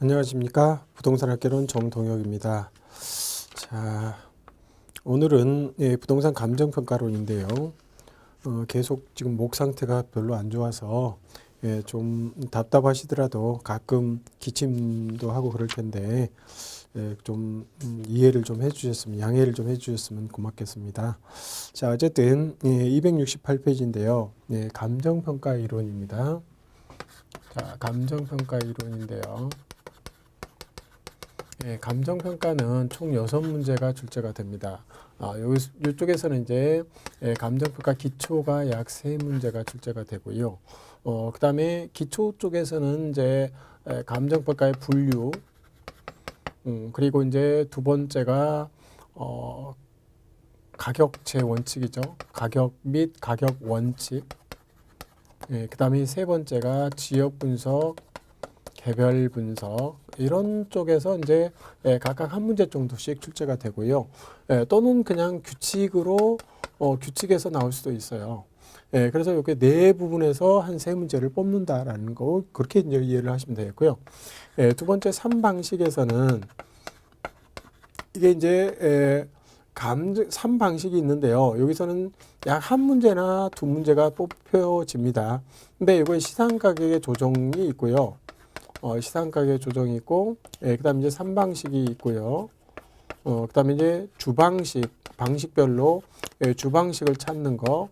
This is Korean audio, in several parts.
안녕하십니까 부동산 학개론 정동혁입니다. 자 오늘은 예, 부동산 감정 평가론인데요. 어, 계속 지금 목 상태가 별로 안 좋아서 예, 좀 답답하시더라도 가끔 기침도 하고 그럴 텐데 예, 좀 음, 이해를 좀 해주셨으면 양해를 좀 해주셨으면 고맙겠습니다. 자 어쨌든 예, 268페이지인데요. 예, 감정 평가 이론입니다. 자 감정 평가 이론인데요. 예, 감정 평가는 총 여섯 문제가 출제가 됩니다. 아, 요, 요쪽에서는 이제 예, 감정 평가 기초가 약 세 문제가 출제가 되고요. 어, 그다음에 기초 쪽에서는 이제 에, 감정 평가의 분류 음, 그리고 이제 두 번째가 어, 가격제 원칙이죠. 가격 및 가격 원칙. 예, 그다음에 세 번째가 지역 분석, 개별 분석 이런 쪽에서 이제 예, 각각 한 문제 정도씩 출제가 되고요. 예, 또는 그냥 규칙으로 어, 규칙에서 나올 수도 있어요. 예, 그래서 이렇게 네 부분에서 한 세 문제를 뽑는다라는 거 그렇게 이제 이해를 하시면 되겠고요. 예, 두 번째 3방식에서는 이게 이제 에, 감정 3방식이 있는데요. 여기서는 약 한 문제나 두 문제가 뽑혀집니다. 근데 이거에 시상 가격의 조정이 있고요. 어, 시상 가격 조정이 있고, 예, 그 다음에 이제 3방식이 있고요. 어, 그 다음에 이제 주방식 방식별로 예, 주방식을 찾는 거.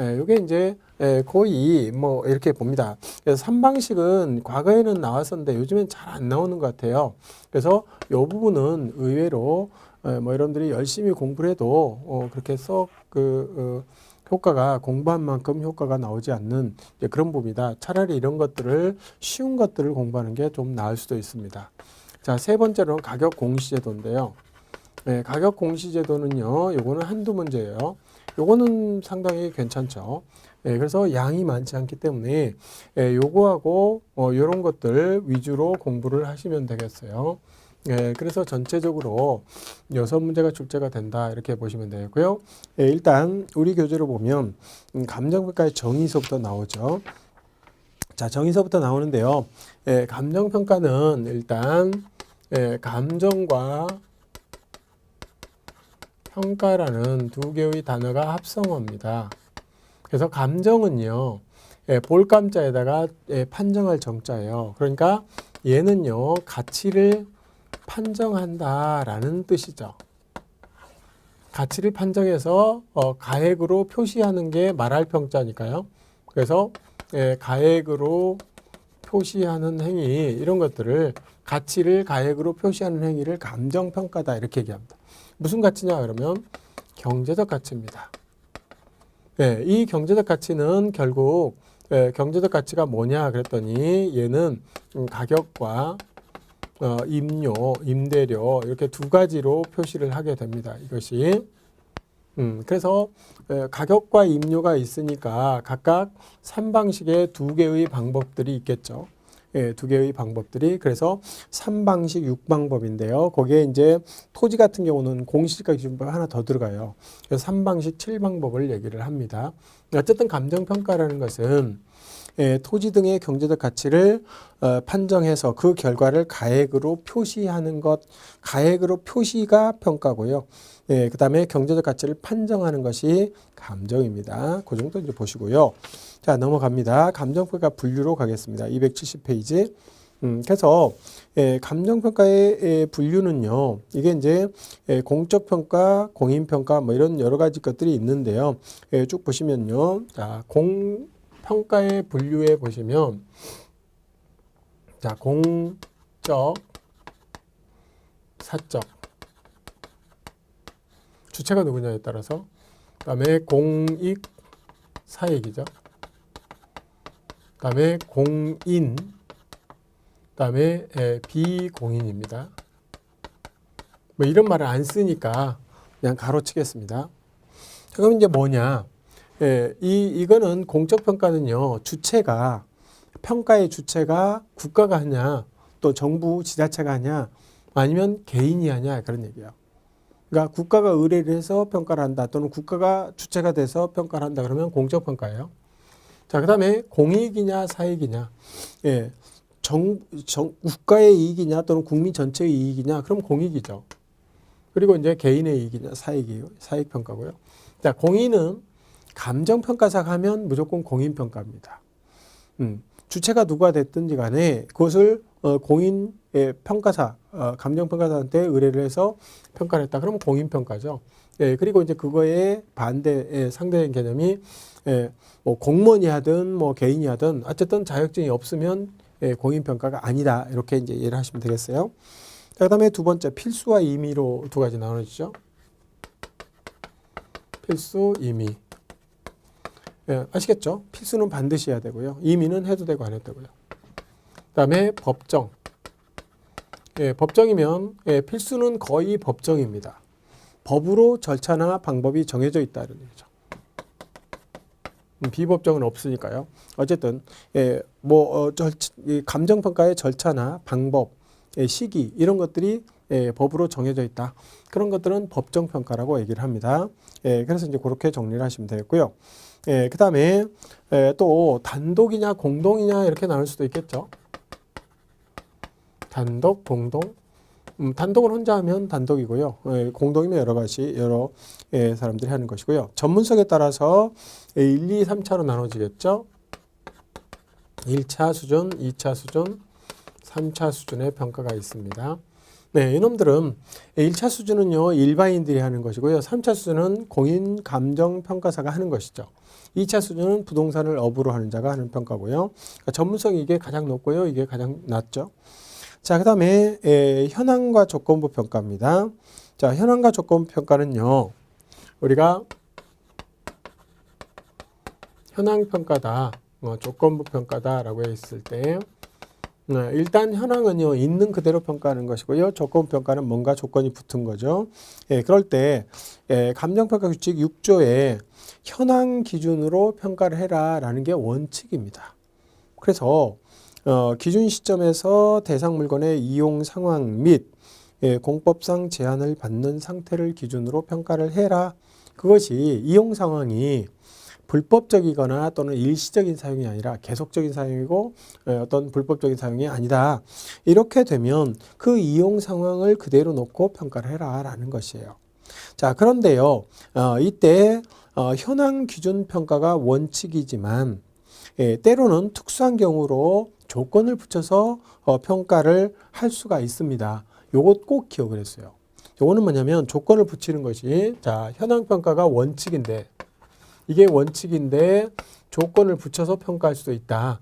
예, 이게 이제 예, 거의 뭐 이렇게 봅니다. 그래서 3방식은 과거에는 나왔었는데 요즘엔 잘 안 나오는 것 같아요. 그래서 이 부분은 의외로 예, 뭐 여러분들이 열심히 공부를 해도 어, 그렇게 썩그 어, 효과가 공부한 만큼 효과가 나오지 않는 그런 부분이다. 차라리 이런 것들을 쉬운 것들을 공부하는 게 좀 나을 수도 있습니다. 자, 세 번째로는 가격 공시제도인데요. 네, 가격 공시제도는요, 요거는 한두 문제예요. 요거는 상당히 괜찮죠. 예, 그래서 양이 많지 않기 때문에 예, 요거하고 어, 요런 것들 위주로 공부를 하시면 되겠어요. 예, 그래서 전체적으로 여섯 문제가 출제가 된다 이렇게 보시면 되고요. 예, 일단 우리 교재로 보면 음, 감정평가의 정의서부터 나오죠. 자, 정의서부터 나오는데요. 예, 감정평가는 일단 예, 감정과 평가라는 두 개의 단어가 합성어입니다. 그래서 감정은요, 예, 볼감자에다가 예, 판정할 정자예요. 그러니까 얘는요, 가치를 판정한다라는 뜻이죠. 가치를 판정해서 어, 가액으로 표시하는 게 말할 평자니까요. 그래서 예, 가액으로 표시하는 행위 이런 것들을 가치를 가액으로 표시하는 행위를 감정 평가다 이렇게 얘기합니다. 무슨 가치냐 그러면 경제적 가치입니다. 예, 이 경제적 가치는 결국 예, 경제적 가치가 뭐냐 그랬더니 얘는 음, 가격과 어, 임료, 임대료 이렇게 두 가지로 표시를 하게 됩니다. 이것이 음, 그래서 에, 가격과 임료가 있으니까 각각 3방식의 두 개의 방법들이 있겠죠. 예, 두 개의 방법들이 그래서 3방식 6방법인데요. 거기에 이제 토지 같은 경우는 공시지가 기준법 하나 더 들어가요. 그래서 3방식 7방법을 얘기를 합니다. 어쨌든 감정평가라는 것은 예, 토지 등의 경제적 가치를 어, 판정해서 그 결과를 가액으로 표시하는 것, 가액으로 표시가 평가고요. 예, 그 다음에 경제적 가치를 판정하는 것이 감정입니다. 그 정도 이제 보시고요. 자, 넘어갑니다. 감정평가 분류로 가겠습니다. 270페이지. 음, 그래서 예, 감정평가의 예, 분류는요. 이게 이제 예, 공적평가, 공인평가 뭐 이런 여러 가지 것들이 있는데요. 예, 쭉 보시면요. 자, 공 평가의 분류에 보시면 자 공적 사적 주체가 누구냐에 따라서 그 다음에 공익 사익이죠. 그 다음에 공인 그 다음에 에, 비공인입니다. 뭐 이런 말을 안 쓰니까 그냥 가로치겠습니다. 그럼 이제 뭐냐? 예, 이 이거는 공적 평가는요. 주체가 평가의 주체가 국가가 하냐, 또 정부 지자체가 하냐, 아니면 개인이 하냐 그런 얘기예요. 그러니까 국가가 의뢰를 해서 평가를 한다, 또는 국가가 주체가 돼서 평가를 한다 그러면 공적 평가예요. 자, 그다음에 공익이냐 사익이냐. 예. 정, 정 국가의 이익이냐 또는 국민 전체의 이익이냐 그럼 공익이죠. 그리고 이제 개인의 이익이냐 사익이요 사익 평가고요. 자 공인은 감정 평가사가 하면 무조건 공인 평가입니다. 음, 주체가 누가 됐든지 간에 그것을 어, 공인의 평가사 어, 감정 평가사한테 의뢰를 해서 평가를 했다. 그러면 공인 평가죠. 예, 그리고 이제 그거에 반대 예, 상대적인 개념이 예, 뭐 공무원이 하든 뭐 개인이 하든 어쨌든 자격증이 없으면 예, 공인 평가가 아니다. 이렇게 이제 이해를 하시면 되겠어요. 자, 그 다음에 두 번째 필수와 임의로 두 가지 나눠지죠. 필수, 임의. 예, 아시겠죠? 필수는 반드시 해야 되고요. 임의는 해도 되고 안 해도 되고요. 그 다음에 법정. 예, 법정이면 예, 필수는 거의 법정입니다. 법으로 절차나 방법이 정해져 있다 이런 얘기죠. 음, 비법정은 없으니까요. 어쨌든 예, 뭐 어, 절, 이 감정 평가의 절차나 방법, 예, 시기 이런 것들이 예, 법으로 정해져 있다. 그런 것들은 법정 평가라고 얘기를 합니다. 예, 그래서 이제 그렇게 정리를 하시면 되겠고요. 예, 그 다음에 예, 또 단독이냐 공동이냐 이렇게 나눌 수도 있겠죠. 단독, 공동. 음, 단독을 혼자 하면 단독이고요. 예, 공동이면 여러 가지 여러 예, 사람들이 하는 것이고요. 전문성에 따라서 예, 1, 2, 3차로 나눠지겠죠. 1차 수준, 2차 수준, 3차 수준의 평가가 있습니다. 네, 이놈들은 1차 수준은요, 일반인들이 하는 것이고요. 3차 수준은 공인 감정 평가사가 하는 것이죠. 2차 수준은 부동산을 업으로 하는 자가 하는 평가고요. 그러니까 전문성이 이게 가장 높고요. 이게 가장 낮죠. 자, 그 다음에 현황과 조건부 평가입니다. 자, 현황과 조건부 평가는요, 우리가 현황 평가다, 어, 조건부 평가다라고 했을 때, 어, 일단 현황은요 있는 그대로 평가하는 것이고요. 조건 평가는 뭔가 조건이 붙은 거죠. 예, 그럴 때 예, 감정평가 규칙 6조에 현황 기준으로 평가를 해라라는 게 원칙입니다. 그래서 어, 기준 시점에서 대상 물건의 이용 상황 및 예, 공법상 제한을 받는 상태를 기준으로 평가를 해라. 그것이 이용 상황이 불법적이거나 또는 일시적인 사용이 아니라 계속적인 사용이고 어, 어떤 불법적인 사용이 아니다. 이렇게 되면 그 이용 상황을 그대로 놓고 평가를 해라 라는 것이에요. 자, 그런데요. 어, 이때 어, 현황 기준 평가가 원칙이지만 예, 때로는 특수한 경우로 조건을 붙여서 어, 평가를 할 수가 있습니다. 요것 꼭 기억을 했어요. 요거는 뭐냐면 조건을 붙이는 것이 자, 현황 평가가 원칙인데 이게 원칙인데 조건을 붙여서 평가할 수도 있다.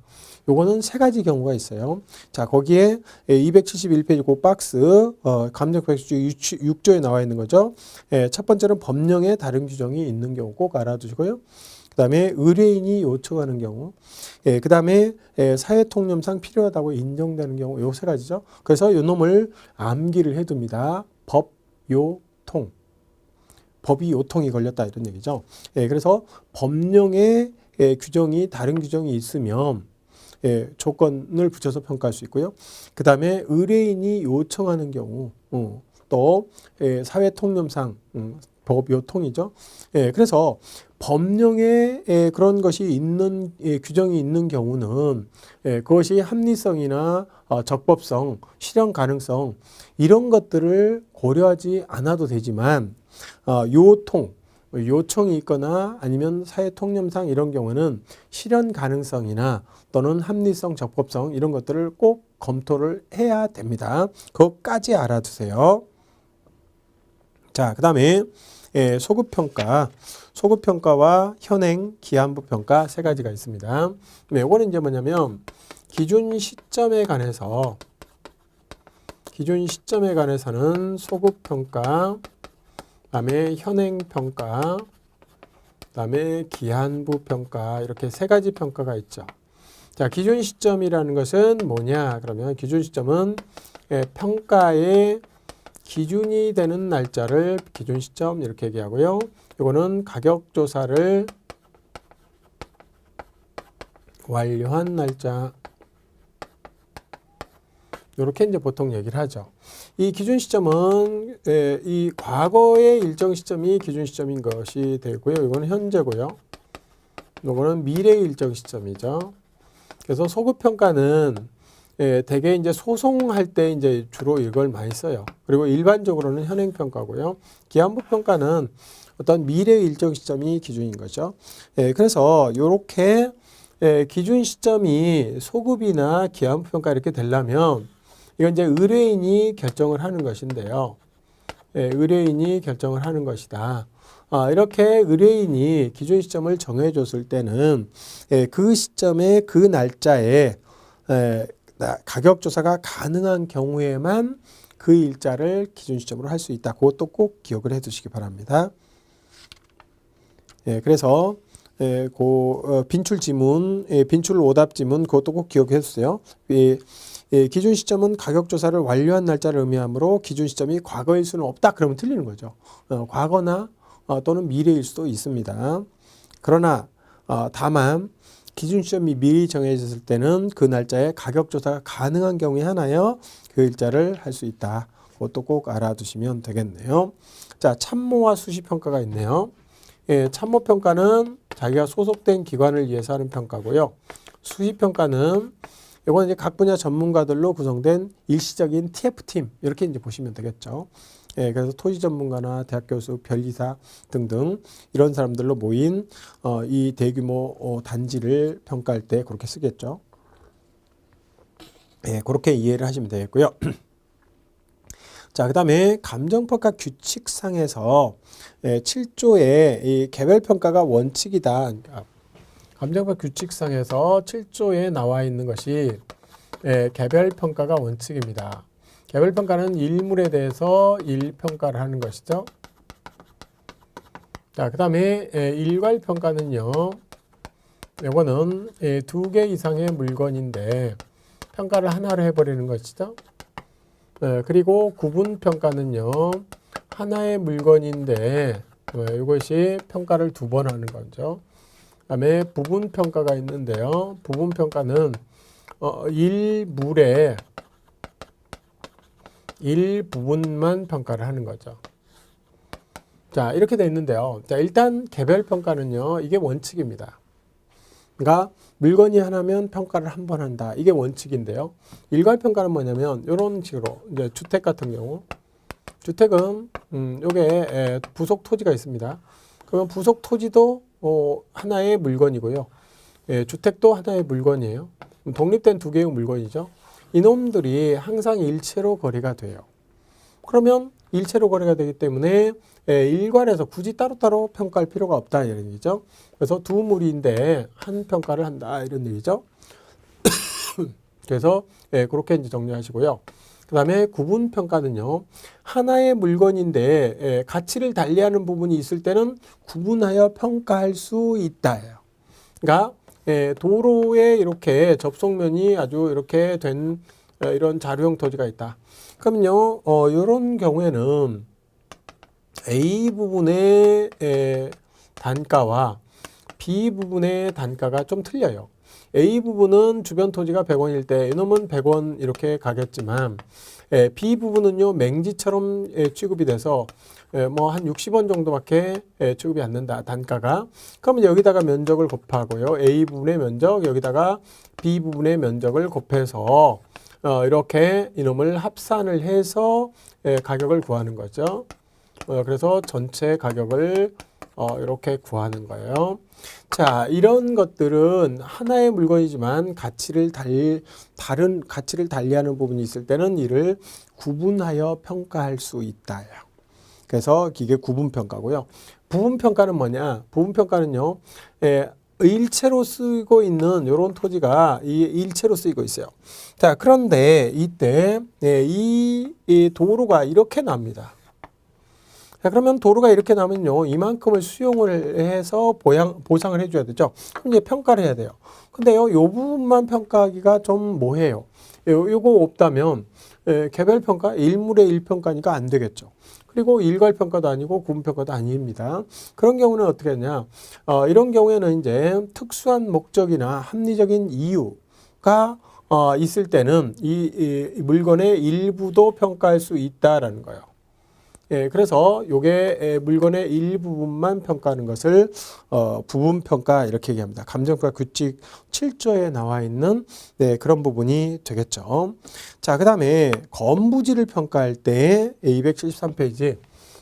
요거는 세 가지 경우가 있어요. 자, 거기에 271페이지 그 박스, 어, 감정표시 6조에 나와 있는 거죠. 예, 첫 번째는 법령에 다른 규정이 있는 경우 꼭 알아두시고요. 그 다음에 의뢰인이 요청하는 경우, 예, 그 다음에 예, 사회통념상 필요하다고 인정되는 경우, 요 세 가지죠. 그래서 요 놈을 암기를 해둡니다. 법, 요, 통. 법이 요통이 걸렸다 이런 얘기죠. 예, 그래서 법령의 예, 규정이 다른 규정이 있으면 예, 조건을 붙여서 평가할 수 있고요. 그 다음에 의뢰인이 요청하는 경우 어, 또 예, 사회 통념상 음, 법 요통이죠. 예, 그래서 법령에 예, 그런 것이 있는 예, 규정이 있는 경우는 예, 그것이 합리성이나 어, 적법성, 실현 가능성 이런 것들을 고려하지 않아도 되지만 어, 요통 요청이 있거나 아니면 사회 통념상 이런 경우는 실현 가능성이나 또는 합리성, 적법성 이런 것들을 꼭 검토를 해야 됩니다. 그것까지 알아두세요. 자, 그 다음에 예, 소급 평가, 소급 평가와 현행, 기한부 평가 세 가지가 있습니다. 네, 이거는 이제 뭐냐면 기준 시점에 관해서 기준 시점에 관해서는 소급 평가, 그 다음에 현행 평가, 그다음에 기한부 평가 이렇게 세 가지 평가가 있죠. 자, 기준 시점이라는 것은 뭐냐? 그러면 기준 시점은 예, 평가의 기준이 되는 날짜를 기준 시점 이렇게 얘기하고요. 이거는 가격 조사를 완료한 날짜 이렇게 이제 보통 얘기를 하죠. 이 기준 시점은 예, 이 과거의 일정 시점이 기준 시점인 것이 되고요. 이거는 현재고요. 이거는 미래의 일정 시점이죠. 그래서 소급 평가는 예, 대개 이제 소송할 때 이제 주로 이걸 많이 써요. 그리고 일반적으로는 현행 평가고요. 기한부 평가는 어떤 미래 일정 시점이 기준인 거죠. 예, 그래서 요렇게 예, 기준 시점이 소급이나 기한부 평가 이렇게 되려면 이건 이제 의뢰인이 결정을 하는 것인데요. 예, 의뢰인이 결정을 하는 것이다. 아, 이렇게 의뢰인이 기준 시점을 정해줬을 때는 예, 그 시점에 그 날짜에 에, 나- 가격 조사가 가능한 경우에만 그 일자를 기준 시점으로 할 수 있다. 그것도 꼭 기억을 해두시기 바랍니다. 예, 그래서 예, 고 어, 빈출 지문, 예, 빈출 오답 지문 그것도 꼭 기억해 주세요. 예, 예, 기준 시점은 가격 조사를 완료한 날짜를 의미하므로 기준 시점이 과거일 수는 없다. 그러면 틀리는 거죠. 어, 과거나 어, 또는 미래일 수도 있습니다. 그러나 어, 다만 기준 시점이 미리 정해졌을 때는 그 날짜에 가격 조사가 가능한 경우에 하나여 그 일자를 할 수 있다. 그것도 꼭 알아두시면 되겠네요. 자, 참모와 수시 평가가 있네요. 예, 참모 평가는 자기가 소속된 기관을 위해서 하는 평가고요. 수시 평가는 이건 이제 각 분야 전문가들로 구성된 일시적인 TF팀 이렇게 이제 보시면 되겠죠. 예, 그래서 토지 전문가나 대학 교수, 변리사 등등 이런 사람들로 모인 어, 이 대규모 어, 단지를 평가할 때 그렇게 쓰겠죠. 예, 그렇게 이해를 하시면 되겠고요. 자, 그 다음에 감정평가 규칙상에서 예, 7조의 이 개별평가가 원칙이다. 감정평가 규칙상에서 7조에 나와 있는 것이 예, 개별평가가 원칙입니다. 개별평가는 일물에 대해서 일평가를 하는 것이죠. 자, 그 다음에 일괄평가는요. 이거는 예, 두개 이상의 물건인데 평가를 하나로 해버리는 것이죠. 예, 그리고 구분평가는요. 하나의 물건인데 예, 이것이 평가를 두 번 하는 거죠. 그다음에 부분평가가 있는데요. 부분평가는 어, 일물에 일부분만 평가를 하는 거죠. 자, 이렇게 돼 있는데요. 자, 일단 개별 평가는요. 이게 원칙입니다. 그러니까 물건이 하나면 평가를 한 번 한다. 이게 원칙인데요. 일괄 평가는 뭐냐면 이런 식으로 이제 주택 같은 경우 주택은 음, 요게 에, 부속 토지가 있습니다. 그러면 부속 토지도 어, 하나의 물건이고요. 예, 주택도 하나의 물건이에요. 독립된 두 개의 물건이죠. 이놈들이 항상 일체로 거래가 돼요. 그러면 일체로 거래가 되기 때문에 예, 일괄해서 굳이 따로따로 평가할 필요가 없다 이런 얘기죠. 그래서 두 물인데 한 평가를 한다 이런 얘기죠. 그래서 예, 그렇게 이제 정리하시고요. 그 다음에 구분 평가는요 하나의 물건인데 예, 가치를 달리하는 부분이 있을 때는 구분하여 평가할 수 있다예요. 그러니까 예, 도로에 이렇게 접속면이 아주 이렇게 된 어, 이런 자료형 토지가 있다. 그러면요, 어, 이런 경우에는 A 부분의 에, 단가와 B 부분의 단가가 좀 틀려요. A 부분은 주변 토지가 100원일 때 이놈은 100원 이렇게 가겠지만 에, B 부분은요 맹지처럼 에, 취급이 돼서 뭐한 60원 정도밖에 에, 취급이 안 된다 단가가 그러면 여기다가 면적을 곱하고요 A 부분의 면적 여기다가 B 부분의 면적을 곱해서 어, 이렇게 이놈을 합산을 해서 에, 가격을 구하는 거죠. 어, 그래서 전체 가격을 어, 이렇게 구하는 거예요. 자, 이런 것들은 하나의 물건이지만 가치를 달, 다른 가치를 달리하는 부분이 있을 때는 이를 구분하여 평가할 수 있다. 그래서 이게 구분 평가고요. 부분 평가는 뭐냐? 부분 평가는요, 예, 일체로 쓰고 있는 이런 토지가 이 일체로 쓰이고 있어요. 자, 그런데 이때 예, 이, 이 도로가 이렇게 납니다. 자, 그러면 도로가 이렇게 나면요, 이만큼을 수용을 해서 보양, 보상을 해줘야 되죠. 그럼 이제 평가를 해야 돼요. 근데요, 요 부분만 평가하기가 좀 뭐해요. 요, 요거 없다면, 예, 개별 평가, 일물의 일평가니까 안 되겠죠. 그리고 일괄 평가도 아니고 구분 평가도 아닙니다. 그런 경우는 어떻게 하냐. 어, 이런 경우에는 이제 특수한 목적이나 합리적인 이유가 어, 있을 때는 이, 이 물건의 일부도 평가할 수 있다라는 거예요. 예, 그래서 요게 에, 물건의 일부분만 평가하는 것을 어, 부분 평가 이렇게 얘기합니다. 감정평가 규칙 7조에 나와 있는 네, 그런 부분이 되겠죠. 자, 그다음에 건부지를 평가할 때 273페이지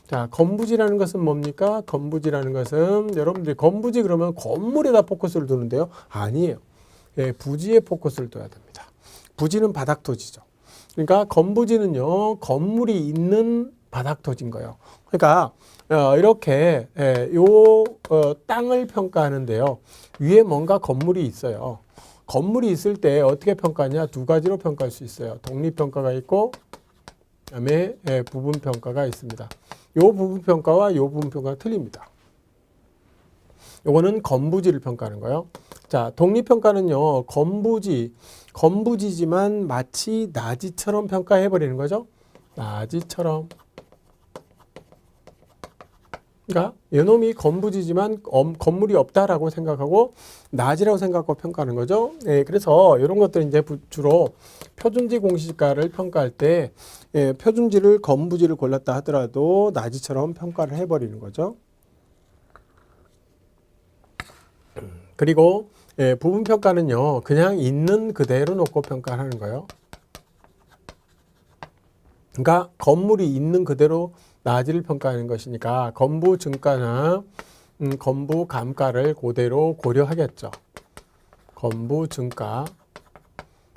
자, 건부지라는 것은 뭡니까? 건부지라는 것은 여러분들이 건부지 그러면 건물에다 포커스를 두는데요. 아니에요. 예, 부지에 포커스를 둬야 됩니다. 부지는 바닥 토지죠. 그러니까 건부지는요, 건물이 있는 바닥 토지인 거예요. 그러니까 어, 이렇게 예, 요 어, 땅을 평가하는데요. 위에 뭔가 건물이 있어요. 건물이 있을 때 어떻게 평가하냐? 두 가지로 평가할 수 있어요. 독립 평가가 있고 그다음에 예, 부분 평가가 있습니다. 요 부분 평가와 요 부분 평가가 틀립니다. 요거는 건부지를 평가하는 거예요. 자, 독립 평가는요. 건부지, 건부지지만 마치 나지처럼 평가해 버리는 거죠. 나지처럼. 그러니까 요놈이 건부지지만 엄- 건물이 없다라고 생각하고 낮이라고 생각하고 평가하는 거죠. 예, 그래서 이런 것들 이제 부- 주로 표준지 공시가를 평가할 때 예, 표준지를 건부지를 골랐다 하더라도 낮이처럼 평가를 해버리는 거죠. 그리고 예, 부분 평가는요, 그냥 있는 그대로 놓고 평가하는 거예요. 그러니까 건물이 있는 그대로 낮이를 평가하는 것이니까 건부 증가나 음, 건부 감가를 그대로 고려하겠죠. 건부 증가,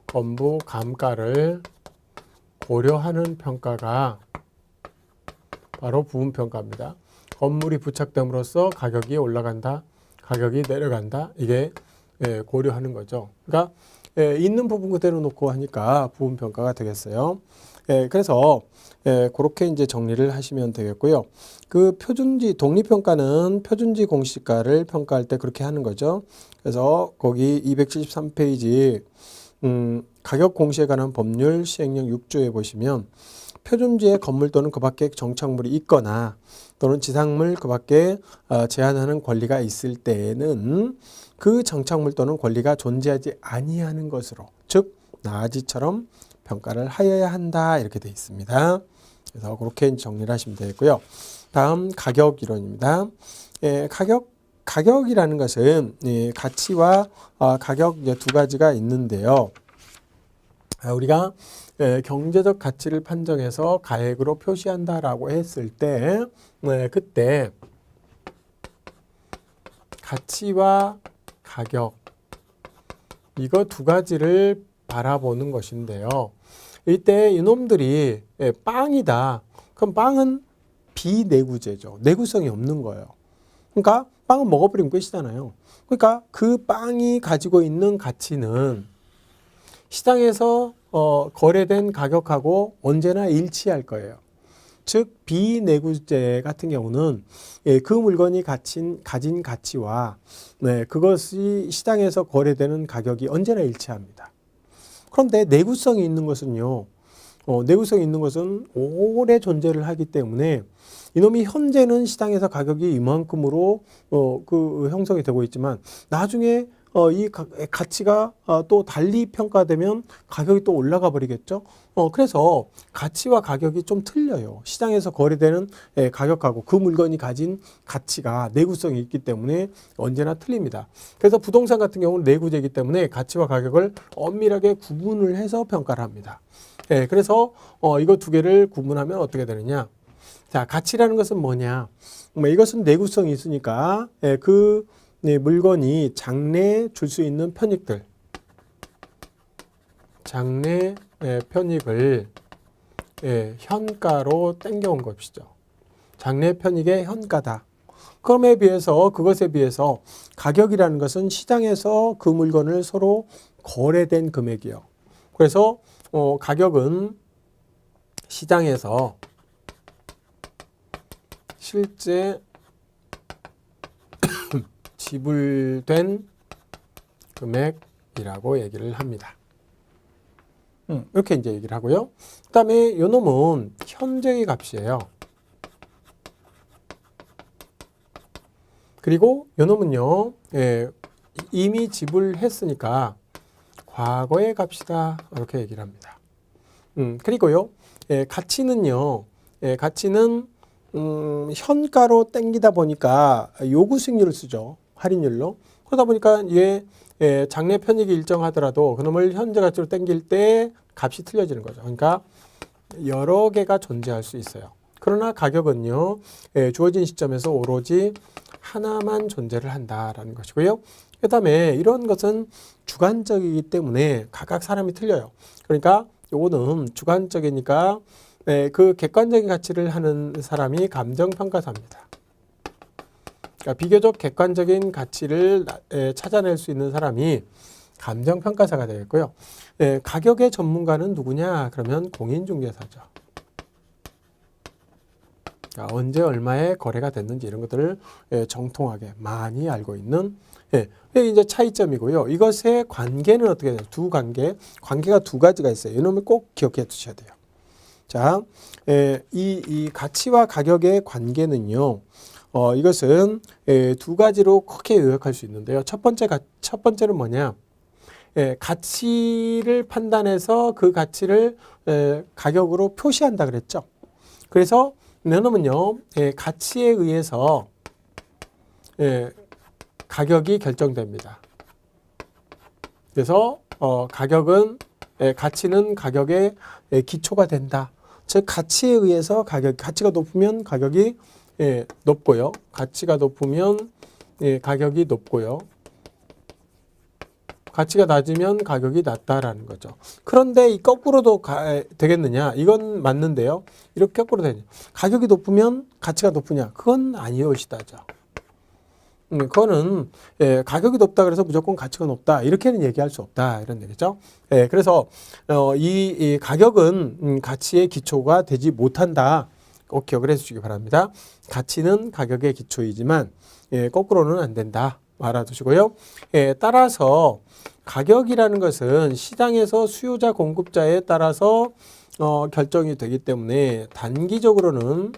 건부 감가를 고려하는 평가가 바로 부분 평가입니다. 건물이 부착됨으로써 가격이 올라간다, 가격이 내려간다. 이게 예, 고려하는 거죠. 그러니까 예, 있는 부분 그대로 놓고 하니까 부분 평가가 되겠어요. 예, 그래서 예, 그렇게 이제 정리를 하시면 되겠고요. 그 표준지 독립 평가는 표준지 공시가를 평가할 때 그렇게 하는 거죠. 그래서 거기 273페이지 음, 가격 공시에 관한 법률 시행령 6조에 보시면 표준지에 건물 또는 그 밖에 정착물이 있거나 또는 지상물 그 밖에 어, 제한하는 권리가 있을 때에는 그 정착물 또는 권리가 존재하지 아니하는 것으로 즉 나아지처럼 평가를 하여야 한다 이렇게 되어 있습니다. 그래서 그렇게 정리를 하시면 되겠고요. 다음 가격 이론입니다. 예, 가격 가격이라는 것은 예, 가치와 아, 가격 두 가지가 있는데요. 아, 우리가 예, 경제적 가치를 판정해서 가액으로 표시한다라고 했을 때 네, 그때 가치와 가격 이거 두 가지를 바라보는 것인데요. 이때 이놈들이 예, 빵이다. 그럼 빵은 비내구재죠. 내구성이 없는 거예요. 그러니까 빵은 먹어버리면 끝이잖아요. 그러니까 그 빵이 가지고 있는 가치는 시장에서 어, 거래된 가격하고 언제나 일치할 거예요. 즉 비내구재 같은 경우는 예, 그 물건이 가진, 가진 가치와 네, 그것이 시장에서 거래되는 가격이 언제나 일치합니다. 그런데 내구성이 있는 것은요. 어, 내구성이 있는 것은 오래 존재를 하기 때문에 이놈이 현재는 시장에서 가격이 이만큼으로 어, 그 형성이 되고 있지만 나중에 어, 이 가, 가치가 어, 또 달리 평가되면 가격이 또 올라가 버리겠죠. 어, 그래서 가치와 가격이 좀 틀려요. 시장에서 거래되는 예, 가격하고 그 물건이 가진 가치가 내구성이 있기 때문에 언제나 틀립니다. 그래서 부동산 같은 경우는 내구재이기 때문에 가치와 가격을 엄밀하게 구분을 해서 평가를 합니다. 예, 그래서 어, 이거 두 개를 구분하면 어떻게 되느냐? 자, 가치라는 것은 뭐냐? 뭐 이것은 내구성이 있으니까 예, 그 네, 물건이 장래에 줄 수 있는 편익들, 장래 예, 편익을 예, 현가로 땡겨온 것이죠. 장래 편익의 현가다. 그럼에 비해서 그것에 비해서 가격이라는 것은 시장에서 그 물건을 서로 거래된 금액이요. 그래서 어, 가격은 시장에서 실제 지불된 금액이라고 얘기를 합니다. 음, 이렇게 이제 얘기를 하고요. 그 다음에 요 놈은 현재의 값이에요. 그리고 요 놈은요, 예, 이미 지불했으니까 과거의 값이다. 이렇게 얘기를 합니다. 음, 그리고요, 예, 가치는요, 예, 가치는 음, 현가로 땡기다 보니까 요구 수익률을 쓰죠. 할인율로. 그러다 보니까 얘 예, 장래 편익이 일정하더라도 그놈을 현재 가치로 땡길 때 값이 틀려지는 거죠. 그러니까 여러 개가 존재할 수 있어요. 그러나 가격은요, 예, 주어진 시점에서 오로지 하나만 존재를 한다라는 것이고요. 그 다음에 이런 것은 주관적이기 때문에 각각 사람이 틀려요. 그러니까 요거는 주관적이니까 예, 그 객관적인 가치를 하는 사람이 감정평가사입니다. 그러니까 비교적 객관적인 가치를 찾아낼 수 있는 사람이 감정 평가사가 되겠고요. 에, 가격의 전문가는 누구냐? 그러면 공인중개사죠. 그러니까 언제 얼마에 거래가 됐는지 이런 것들을 에, 정통하게 많이 알고 있는 예, 이게 이제 차이점이고요. 이것의 관계는 어떻게 돼요? 두 관계, 관계가 두 가지가 있어요. 이놈을 꼭 기억해 두셔야 돼요. 자, 에, 이, 이 가치와 가격의 관계는요. 어, 이것은 에, 두 가지로 크게 요약할 수 있는데요. 첫 번째 가, 첫 번째는 뭐냐? 예, 가치를 판단해서 그 가치를 에, 가격으로 표시한다 그랬죠. 그래서 이놈은요, 예, 가치에 의해서 예, 가격이 결정됩니다. 그래서 어, 가격은 예, 가치는 가격의 예, 기초가 된다. 즉 가치에 의해서 가격 가치가 높으면 가격이 예, 높고요. 가치가 높으면 예, 가격이 높고요. 가치가 낮으면 가격이 낮다라는 거죠. 그런데 이 거꾸로도 가, 되겠느냐? 이건 맞는데요. 이렇게 거꾸로 되냐? 가격이 높으면 가치가 높으냐? 그건 아니오시다죠. 음, 그거는 예, 가격이 높다 그래서 무조건 가치가 높다 이렇게는 얘기할 수 없다 이런 얘기죠. 예, 그래서 어, 이, 이 가격은 음, 가치의 기초가 되지 못한다. 꼭 기억을 해주시기 바랍니다. 가치는 가격의 기초이지만 예, 거꾸로는 안 된다. 알아두시고요. 예, 따라서 가격이라는 것은 시장에서 수요자 공급자에 따라서 어, 결정이 되기 때문에 단기적으로는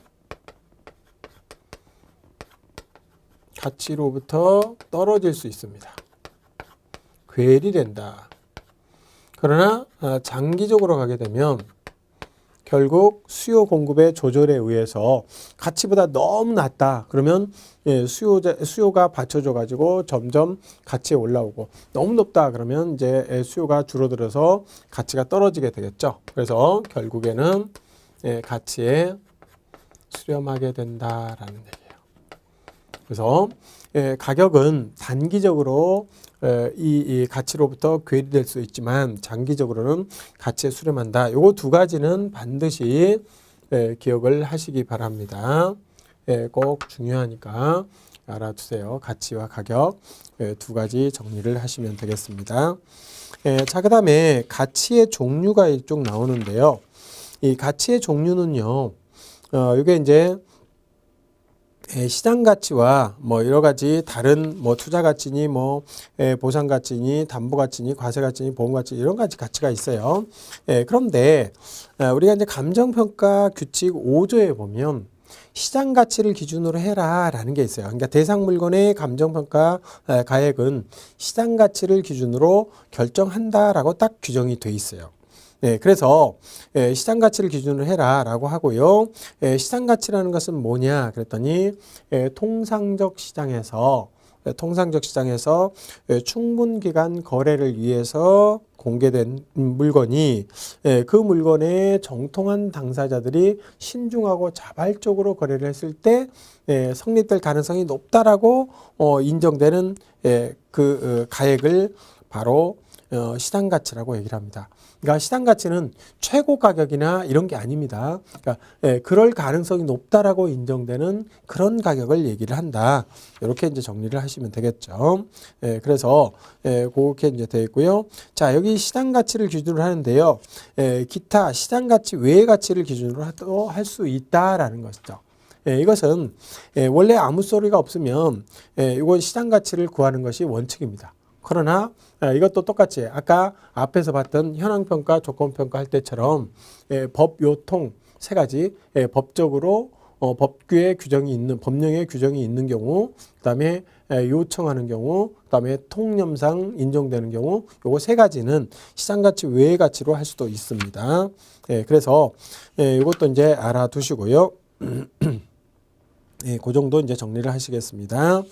가치로부터 떨어질 수 있습니다. 괴리된다. 그러나 아, 장기적으로 가게 되면 결국 수요 공급의 조절에 의해서 가치보다 너무 낮다. 그러면 예, 수요자 수요가 받쳐져 가지고 점점 가치에 올라오고 너무 높다. 그러면 이제 예, 수요가 줄어들어서 가치가 떨어지게 되겠죠. 그래서 결국에는 예, 가치에 수렴하게 된다라는 얘기예요. 그래서 예, 가격은 단기적으로 에, 이, 이 가치로부터 괴리될 수 있지만 장기적으로는 가치에 수렴한다. 요거 두 가지는 반드시 에, 기억을 하시기 바랍니다. 예, 꼭 중요하니까 알아두세요. 가치와 가격 예, 두 가지 정리를 하시면 되겠습니다. 예, 자, 그 다음에 가치의 종류가 쭉 나오는데요. 이 가치의 종류는요, 어, 이게 이제 예, 시장 가치와 뭐 여러 가지 다른 뭐 투자 가치니 뭐 예, 보상 가치니 담보 가치니 과세 가치니 보험 가치 이런 가지 가치가 있어요. 예, 그런데 아, 우리가 이제 감정 평가 규칙 5조에 보면 시장 가치를 기준으로 해라라는 게 있어요. 그러니까 대상 물건의 감정 평가 아, 가액은 시장 가치를 기준으로 결정한다라고 딱 규정이 돼 있어요. 네, 그래서 예, 시장 가치를 기준으로 해라라고 하고요. 예, 시장 가치라는 것은 뭐냐 그랬더니 예, 통상적 시장에서 예, 통상적 시장에서 예, 충분 기간 거래를 위해서 공개된 물건이 예, 그 물건의 정통한 당사자들이 신중하고 자발적으로 거래를 했을 때 예, 성립될 가능성이 높다라고 어, 인정되는 예, 그 어, 가액을 바로 어, 시장 가치라고 얘기를 합니다. 그러니까 시장 가치는 최고 가격이나 이런 게 아닙니다. 그러니까 예, 그럴 가능성이 높다라고 인정되는 그런 가격을 얘기를 한다. 이렇게 이제 정리를 하시면 되겠죠. 예, 그래서 예, 그렇게 이제 되어 있고요. 자, 여기 시장 가치를 기준으로 하는데요. 예, 기타 시장 가치 외의 가치를 기준으로 할수 있다라는 것이죠. 예, 이것은 예, 원래 아무 소리가 없으면 예, 이건 시장 가치를 구하는 것이 원칙입니다. 그러나 예, 이것도 똑같이 아까 앞에서 봤던 현황평가, 조건평가 할 때처럼 예, 법, 요통 세 가지 예, 법적으로 어, 법규에 규정이 있는 법령에 규정이 있는 경우, 그다음에 예, 요청하는 경우, 그다음에 통념상 인정되는 경우, 요거 세 가지는 시장 가치 외의 가치로 할 수도 있습니다. 예, 그래서 예, 이것도 이제 알아두시고요. 네, 그 정도 이제 정리를 하시겠습니다.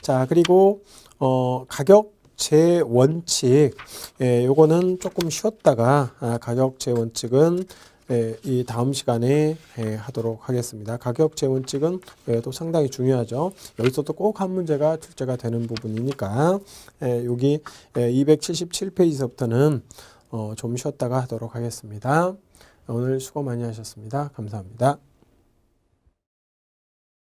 자, 그리고 어, 가격 제 원칙, 예, 요거는 조금 쉬었다가 아, 가격 제 원칙은 예, 이 다음 시간에 예, 하도록 하겠습니다. 가격 제 원칙은 예, 또 상당히 중요하죠. 여기서도 꼭 한 문제가 출제가 되는 부분이니까 예, 여기 예, 277페이지서부터는 어, 좀 쉬었다가 하도록 하겠습니다. 오늘 수고 많이 하셨습니다. 감사합니다.